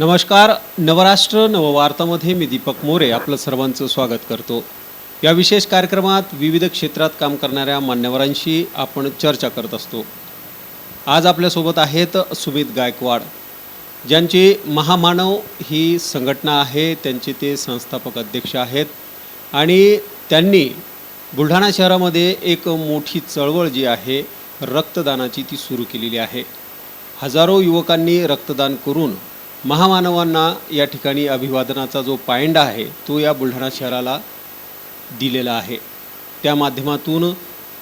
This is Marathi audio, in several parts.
नमस्कार नवराष्ट्र नववार्तामध्ये मी दीपक मोरे आपलं सर्वांचं स्वागत करतो. या विशेष कार्यक्रमात विविध क्षेत्रात काम करणाऱ्या मान्यवरांशी आपण चर्चा करत असतो. आज आपल्यासोबत आहेत सुमित गायकवाड. ज्यांची महामानव ही संघटना आहे त्यांचे ते संस्थापक अध्यक्ष आहेत आणि त्यांनी बुलढाणा शहरामध्ये एक मोठी चळवळ जी आहे रक्तदानाची ती सुरू केलेली आहे. हजारो युवकांनी रक्तदान करून महामानवांना या ठिकाणी अभिवादनाचा जो पायंडा आहे तो या बुलढाणा शहराला दिलेला आहे. त्या माध्यमातून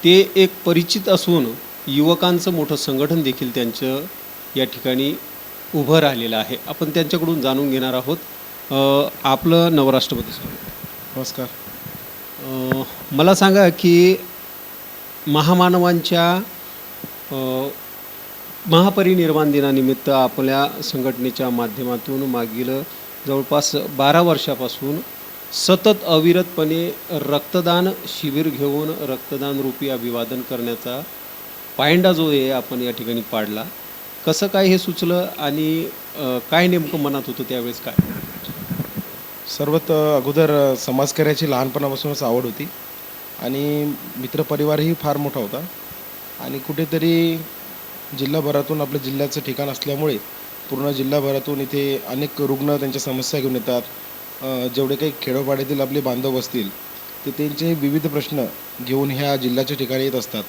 ते एक परिचित असून युवकांचं मोठं संघटन देखील त्यांचं या ठिकाणी उभं राहिलेलं आहे. आपण त्यांच्याकडून जाणून घेणार आहोत. आपलं नवराष्ट्रपती नमस्कार. मला सांगा की महामानवांच्या महापरिनिर्वाण दिनानिमित्त आपल्या संघटनेच्या माध्यमातून मागील जवळपास बारा वर्षापासून सतत अविरतपणे रक्तदान शिबिर घेऊन रक्तदान रूपी अभिवादन करण्याचा पायंडा जो आहे आपण या ठिकाणी पाडला. कसं काय हे सुचलं आणि काय नेमकं मनात होतं त्यावेळेस काय? सर्वात अगोदर समाजकार्याची लहानपणापासूनच आवड होती आणि मित्रपरिवारही फार मोठा होता आणि कुठेतरी जिल्हाभरातून आपल्या जिल्ह्याचं ठिकाण असल्यामुळे पूर्ण जिल्हाभरातून इथे अनेक रुग्ण त्यांच्या समस्या घेऊन येतात. जेवढे काही खेडोपाड्यातील आपले बांधव असतील ते त्यांचे विविध प्रश्न घेऊन ह्या जिल्ह्याच्या ठिकाणी येत असतात.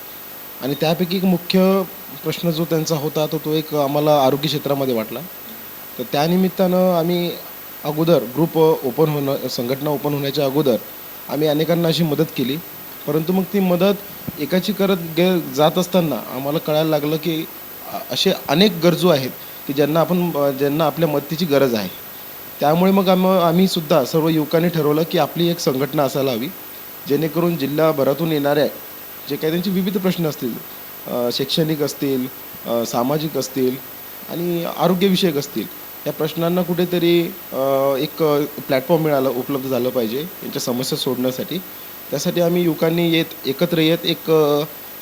आणि त्यापैकी एक मुख्य प्रश्न जो त्यांचा होता तो तो एक आम्हाला आरोग्य क्षेत्रामध्ये वाटला. तर त्यानिमित्तानं आम्ही अगोदर ग्रुप ओपन होणं संघटना ओपन होण्याच्या अगोदर आम्ही अनेकांना अशी मदत केली. परंतु मग ती मदत एकाची करत गे जात असताना आम्हाला कळायला लागलं की असे अनेक गरजू आहेत की ज्यांना आपण ज्यांना आपल्या मदतीची गरज आहे. त्यामुळे मग आम आम्ही सुद्धा सर्व युवकांनी ठरवलं की आपली एक संघटना असायला हवी जेणेकरून जिल्हाभरातून येणाऱ्या जे काही त्यांचे विविध प्रश्न असतील शैक्षणिक असतील सामाजिक असतील आणि आरोग्यविषयक असतील या प्रश्नांना कुठेतरी एक प्लॅटफॉर्म मिळालं उपलब्ध झालं पाहिजे यांच्या समस्या सोडण्यासाठी. त्यासाठी आम्ही युवकांनी येत एकत्र येत एक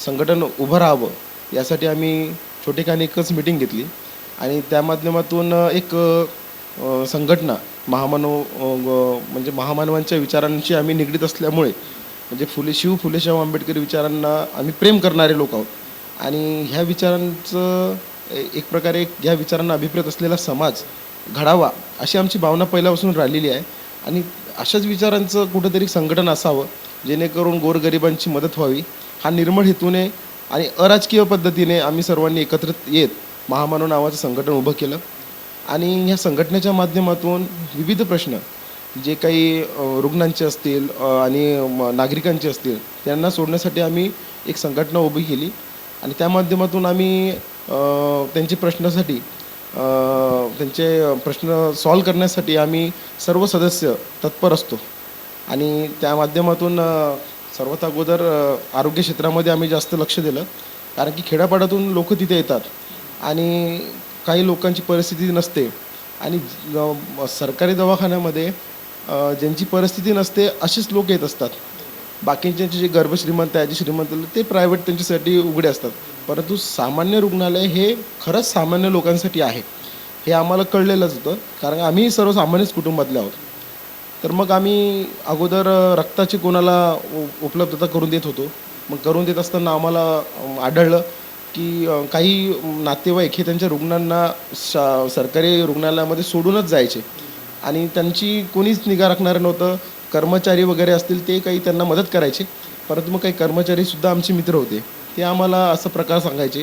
संघटन उभं राहावं. यासाठी आम्ही छोटेखानी एकच मिटिंग घेतली. आणि त्या माध्यमातून एक संघटना महामानव म्हणजे महामानवांच्या विचारांशी आम्ही निगडीत असल्यामुळे म्हणजे फुले शिव फुले आंबेडकरी आंबेडकर विचारांना आम्ही प्रेम करणारे लोक आहोत. आणि ह्या विचारांचं एक प्रकारे ह्या विचारांना अभिप्रेत असलेला समाज घडावा अशी आमची भावना पहिल्यापासून राहिलेली आहे. आणि अशाच विचारांचं कुठंतरी संघटन असावं जेणेकरून गोरगरिबांची मदत व्हावी. हा निर्मळ हेतूने आणि अराजकीय पद्धतीने आम्ही सर्वांनी एकत्रित येत महामानव नावाचं संघटन उभं केलं. आणि ह्या संघटनेच्या माध्यमातून विविध प्रश्न जे काही रुग्णांचे असतील आणि म- नागरिकांचे असतील त्यांना सोडण्यासाठी आम्ही एक संघटना उभी केली. आणि त्या माध्यमातून आम्ही त्यांचे प्रश्नासाठी त्यांचे प्रश्न सॉल्व करण्यासाठी आम्ही सर्व सदस्य तत्पर असतो. आणि त्या माध्यमातून सर्वात अगोदर आरोग्य क्षेत्रामध्ये आम्ही जास्त लक्ष दिलं. कारण की खेड्यापाड्यातून लोक तिथे येतात आणि काही लोकांची परिस्थिती नसते. आणि सरकारी दवाखान्यामध्ये ज्यांची परिस्थिती नसते असेच लोक येत असतात. बाकीच्यांचे जे गर्भ श्रीमंत आहे जे श्रीमंत ते प्रायव्हेट त्यांच्यासाठी उघडे असतात. परंतु सामान्य रुग्णालय हे खरंच सामान्य लोकांसाठी आहे. हे आम्हाला कळलेलंच होतं. कारण आम्ही सर्वसामान्यच कुटुंबातले आहोत. तर मग आम्ही अगोदर रक्ताची कोणाला उपलब्धता करून देत होतो. मग करून देत असताना आम्हाला आढळलं की काही नातेवाईक हे त्यांच्या रुग्णांना शा सरकारी रुग्णालयामध्ये सोडूनच जायचे. आणि त्यांची कोणीच निगा राखणारं नव्हतं. कर्मचारी वगैरे असतील ते काही त्यांना मदत करायचे. परंतु मग काही कर्मचारीसुद्धा आमचे मित्र होते. ते आम्हाला असं प्रकार सांगायचे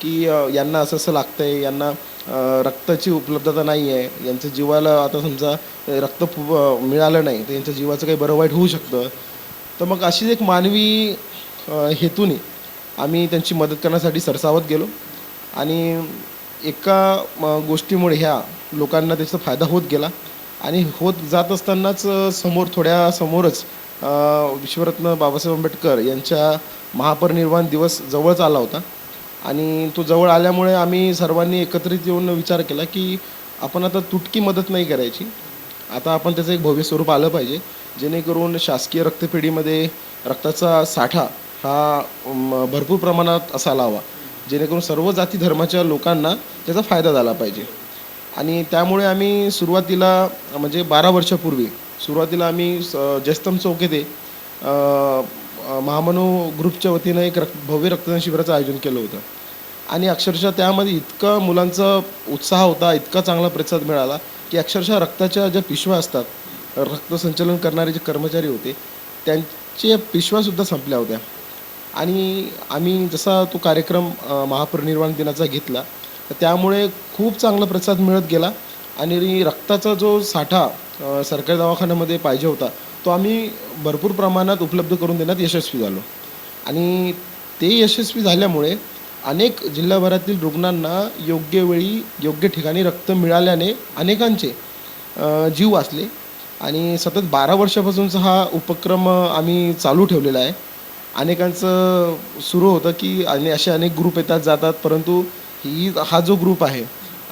की यांना असं असं लागतं आहे यांना रक्ताची उपलब्धता नाही आहे यांच्या जीवाला आता समजा रक्त मिळालं नाही तर यांच्या जीवाचं काही बरं वाईट होऊ शकतं. तर मग अशीच एक मानवी हेतूने आम्ही त्यांची मदत करण्यासाठी सरसावत गेलो. आणि एका गोष्टीमुळे ह्या लोकांना त्याचा फायदा होत गेला. आणि होत जात असतानाच समोर थोड्या समोरच विश्वरत्न बाबासाहेब आंबेडकर यांच्या महापरिनिर्वाण दिवस जवळच आला होता. आणि तो जवळ आल्यामुळे आम्ही सर्वांनी एकत्रित येऊन विचार केला की आपण आता तुटकी मदत नाही करायची. आता आपण त्याचं एक भव्य स्वरूप आलं पाहिजे. जेणेकरून शासकीय रक्तपेढीमध्ये रक्ताचा साठा हा भरपूर प्रमाणात असायला हवा. जेणेकरून सर्व जाती धर्माच्या लोकांना त्याचा फायदा झाला पाहिजे. आणि त्यामुळे आम्ही सुरुवातीला म्हणजे बारा वर्षापूर्वी सुरुवातीला आम्ही स- जयस्तंभ चौक येथे महामनू ग्रुपच्या वतीनं एक रक्त भव्य रक्तदान शिबिराचं आयोजन केलं होतं. आणि अक्षरशः त्यामध्ये इतका मुलांचा उत्साह होता इतका चांगला प्रतिसाद मिळाला की अक्षरशः रक्ताच्या ज्या पिशव्या असतात रक्तसंचलन करणारे जे कर्मचारी होते त्यांचे पिशव्यासुद्धा संपल्या होत्या. आणि आम्ही जसा तो कार्यक्रम महापरिनिर्वाण दिनाचा घेतला तर त्यामुळे खूप चांगला प्रतिसाद मिळत गेला. आणि रक्ताचा जो साठा सरकारी दवाखान्यामध्ये पाहिजे होता तो आम्ही भरपूर प्रमाणात उपलब्ध करून देण्यात यशस्वी झालो. आणि ते यशस्वी झाल्यामुळे अनेक जिल्हाभरातील रुग्णांना योग्य वेळी योग्य ठिकाणी रक्त मिळाल्याने अनेकांचे जीव वाचले. आणि सतत बारा वर्षापासूनचा हा उपक्रम आम्ही चालू ठेवलेला आहे. अनेकांचं सुरू होतं की आणि असे अनेक ग्रुप येतात जातात परंतु ही हा जो ग्रुप आहे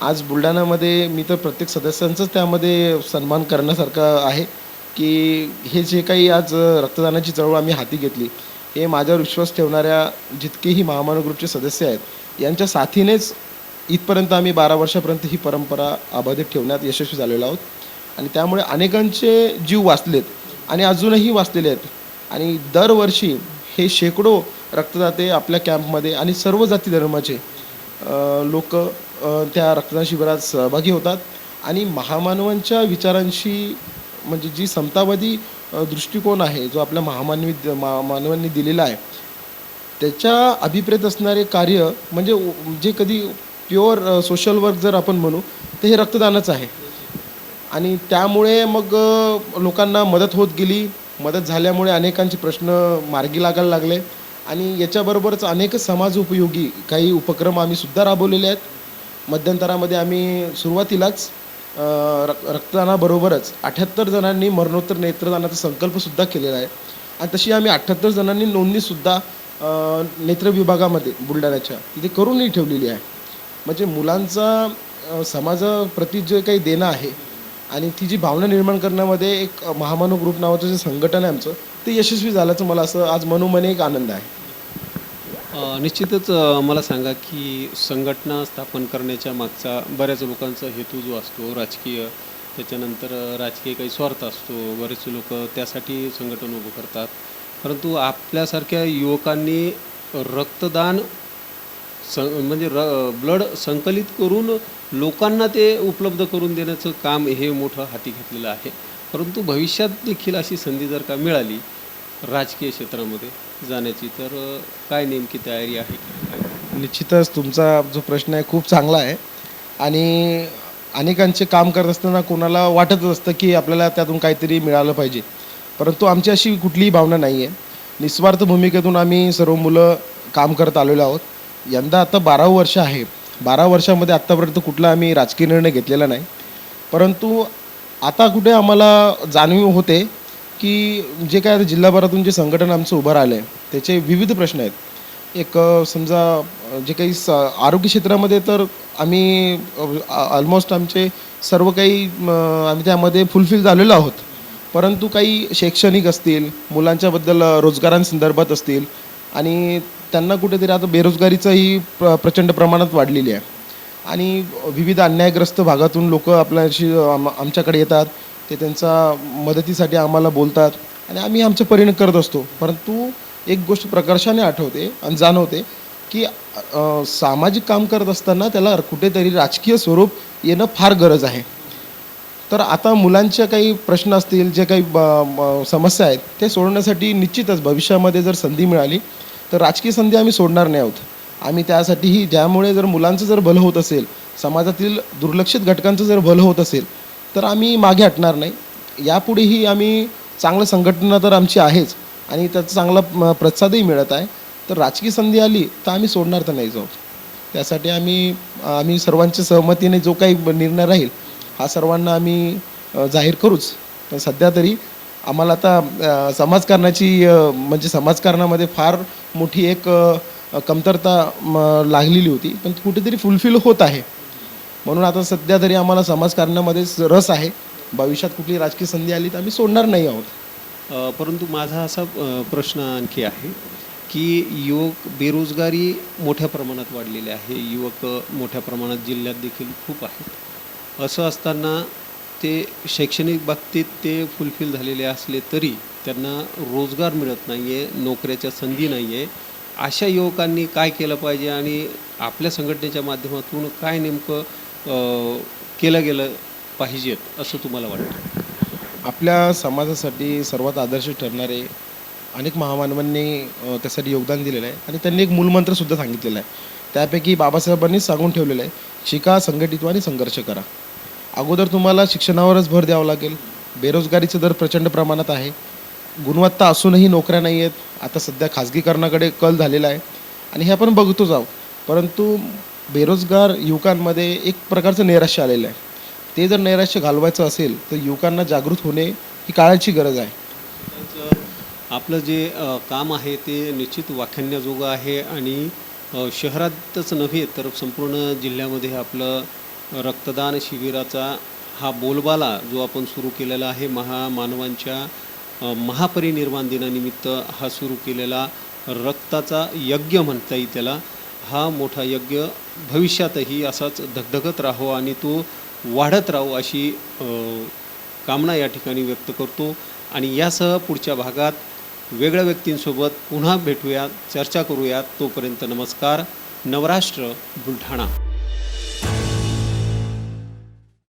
आज बुलढाण्यामध्ये मी तर प्रत्येक सदस्यांचंच त्यामध्ये सन्मान करण्यासारखं आहे. की हे जे काही आज रक्तदानाची चळवळ आम्ही हाती घेतली हे माझ्यावर विश्वास ठेवणाऱ्या जितकेही महामानव ग्रुपचे सदस्य आहेत यांच्या साथीनेच इथपर्यंत आम्ही बारा वर्षापर्यंत ही परंपरा अबाधित ठेवण्यात यशस्वी झालेलो आहोत. आणि त्यामुळे अनेकांचे जीव वाचलेत आणि अजूनही वाचलेले आहेत. आणि दरवर्षी हे शेकडो रक्तदाते आपल्या कॅम्पमध्ये आणि सर्व जाती धर्माचे लोक त्या रक्तदान शिबिरात सहभागी होतात. आणि महामानवांच्या विचारांशी म्हणजे जी समतावादी दृष्टिकोन आहे जो आपल्या महामानवी मा मानवांनी दिलेला आहे त्याच्या अभिप्रेत असणारे कार्य म्हणजे जे कधी प्युअर सोशल वर्क जर आपण म्हणू तर हे रक्तदानच आहे. आणि त्यामुळे मग लोकांना मदत होत गेली. मदत झाल्यामुळे अनेकांचे प्रश्न मार्गी लागायला लागले. आणि याच्याबरोबरच अनेक समाज उपयोगी काही उपक्रम आम्ही सुद्धा राबवलेले आहेत. मध्यंतरामध्ये आम्ही सुरुवातीलाच रक रक्तदानाबरोबरच अठ्याहत्तर जणांनी मरणोत्तर नेत्रदानाचा संकल्पसुद्धा केलेला आहे. आणि तशी आम्ही अठ्ठ्याहत्तर जणांनी नोंदणीसुद्धा नेत्र विभागामध्ये बुलढाण्याच्या तिथे करूनही ठेवलेली आहे. म्हणजे मुलांचा समाजाप्रती जे काही देणं आहे आणि ती जी भावना निर्माण करण्यामध्ये एक महामानव ग्रुप नावाचं जे संघटन आहे आमचं ते यशस्वी झाल्याचं मला असं आज मनोमने एक आनंद आहे. निश्चितच मला सांगा की संघटना स्थापन करण्याच्या मागचा बऱ्याच लोकांचा हेतू जो असतो राजकीय त्याच्यानंतर राजकीय काही स्वार्थ असतो बरेच लोक त्यासाठी संघटन उभं करतात. परंतु आपल्यासारख्या युवकांनी रक्तदान स म्हणजे र ब्लड संकलित करून लोकांना ते उपलब्ध करून देण्याचं काम हे मोठं हाती घेतलेलं आहे. परंतु भविष्यात देखील अशी संधी जर का मिळाली राजकीय क्षेत्रामध्ये जाण्याची. तर काय नेमकी तयारी आहे? निश्चितच तुमचा जो प्रश्न आहे खूप चांगला आहे. आणि अनेकांचे काम करत असताना कोणाला वाटतच असतं की आपल्याला त्यातून काहीतरी मिळालं पाहिजे. परंतु आमची अशी कुठलीही भावना नाही आहे. निस्वार्थ भूमिकेतून आम्ही सर्व मुलं काम करत आलेलो आहोत. यंदा आता बारावं वर्ष आहे. बारा वर्षामध्ये आत्तापर्यंत कुठला आम्ही राजकीय निर्णय घेतलेला नाही. परंतु आता कुठे आम्हाला जाणीव होते की जे काय आता जिल्हाभरातून जे संघटन आमचं उभं राहिलं आहे त्याचे विविध प्रश्न आहेत. एक समजा जे काही स आरोग्य क्षेत्रामध्ये तर आम्ही ऑलमोस्ट आमचे सर्व काही आम्ही त्यामध्ये फुलफिल झालेलो आहोत. परंतु काही शैक्षणिक असतील मुलांच्याबद्दल रोजगारांसंदर्भात असतील आणि त्यांना कुठेतरी आता बेरोजगारीचाही प्र प्रचंड प्रमाणात वाढलेली आहे. आणि विविध अन्यायग्रस्त भागातून लोक आपल्याशी आम आमच्याकडे येतात. ते त्यांचा मदतीसाठी आम्हाला बोलतात आणि आम्ही आमचे परीने करत असतो. परंतु एक गोष्ट प्रकर्षाने आठवते आणि जाणवते की सामाजिक काम करत असताना त्याला कुठेतरी राजकीय स्वरूप येणं फार गरज आहे. तर आता मुलांच्या काही प्रश्न असतील जे काही ब- म- समस्या आहेत ते सोडवण्यासाठी निश्चितच भविष्यामध्ये जर संधी मिळाली तर राजकीय संधी आम्ही सोडणार नाही आहोत. आम्ही त्यासाठीही ज्यामुळे जर मुलांचं जर भलं होत असेल समाजातील दुर्लक्षित घटकांचं जर भलं होत असेल तर आम्ही मागे हटणार नाही. यापुढेही आम्ही चांगलं संघटना तर आमची आहेच आणि त्याचा चांगला प्रतिसादही मिळत आहे. तर राजकीय संधी आली तर आम्ही सोडणार तर नाही जाऊ त्यासाठी आम्ही आम्ही सर्वांच्या सहमतीने जो काही निर्णय राहील हा सर्वांना आम्ही जाहीर करूच. पण सध्या तरी आम्हाला आता समाजकारणाची म्हणजे समाजकारणामध्ये फार मोठी एक कमतरता लागलेली होती. पण कुठेतरी फुलफिल होत आहे. म्हणून आता सध्या तरी आम्हाला समाजकारणामध्येच रस आहे. भविष्यात कुठली राजकीय संधी आली तर आम्ही सोडणार नाही आहोत. परंतु माझा असा प्रश्न आणखी आहे की युवक बेरोजगारी मोठ्या प्रमाणात वाढलेली आहे. युवक मोठ्या प्रमाणात जिल्ह्यात देखील खूप आहेत असं असताना ते शैक्षणिक बाबतीत ते फुलफिल झालेले असले तरी त्यांना रोजगार मिळत नाही आहे नोकऱ्याच्या संधी नाही आहे अशा युवकांनी काय केलं पाहिजे आणि आपल्या संघटनेच्या माध्यमातून काय नेमकं केलं गेलं पाहिजेत असं तुम्हाला वाटतं? आपल्या समाजासाठी सर्वात आदर्श ठरणारे अनेक महामानवांनी त्यासाठी योगदान दिलेलं आहे आणि त्यांनी एक मूलमंत्रसुद्धा सांगितलेला आहे. त्यापैकी बाबासाहेबांनी सांगून ठेवलेलं आहे शिका संघटित आणि संघर्ष करा. अगोदर तुम्हाला शिक्षणावरच भर द्यावा लागेल. बेरोजगारीचं दर प्रचंड प्रमाणात आहे. गुणवत्ता असूनही नोकऱ्या नाही आहेत. आता सध्या खाजगीकरणाकडे कल झालेला आहे. आणि हे आपण बघतोच आहोत. परंतु बेरोजगार युवकांमध्ये एक प्रकारचं नैराश्य आलेलं आहे. ते जर नैराश्य घालवायचं असेल तर युवकांना जागृत होणे ही काळाची गरज आहे. तर आपलं जे काम आहे ते निश्चित वाखाणण्याजोगं आहे आणि शहरातच नव्हे तर संपूर्ण जिल्ह्यामध्ये आपलं रक्तदान शिबिराचा हा बोलबाला जो आपण सुरू केलेला आहे महामानवांच्या महापरिनिर्माण महापरिनिर्वाण दिनानिमित्त हा सुरू केलेला रक्ताचा यज्ञ म्हणता येईल त्याला. हा मोठा यज्ञ भविष्यातही असाच धगधगत राहो आणि तो वाढत राहो अशी कामना या ठिकाणी व्यक्त करतो. आणि यासह पुढच्या भागात वेगळ्या व्यक्तींसोबत पुन्हा भेटूयात चर्चा करूयात. तोपर्यंत नमस्कार. नवराष्ट्र बुलढाणा.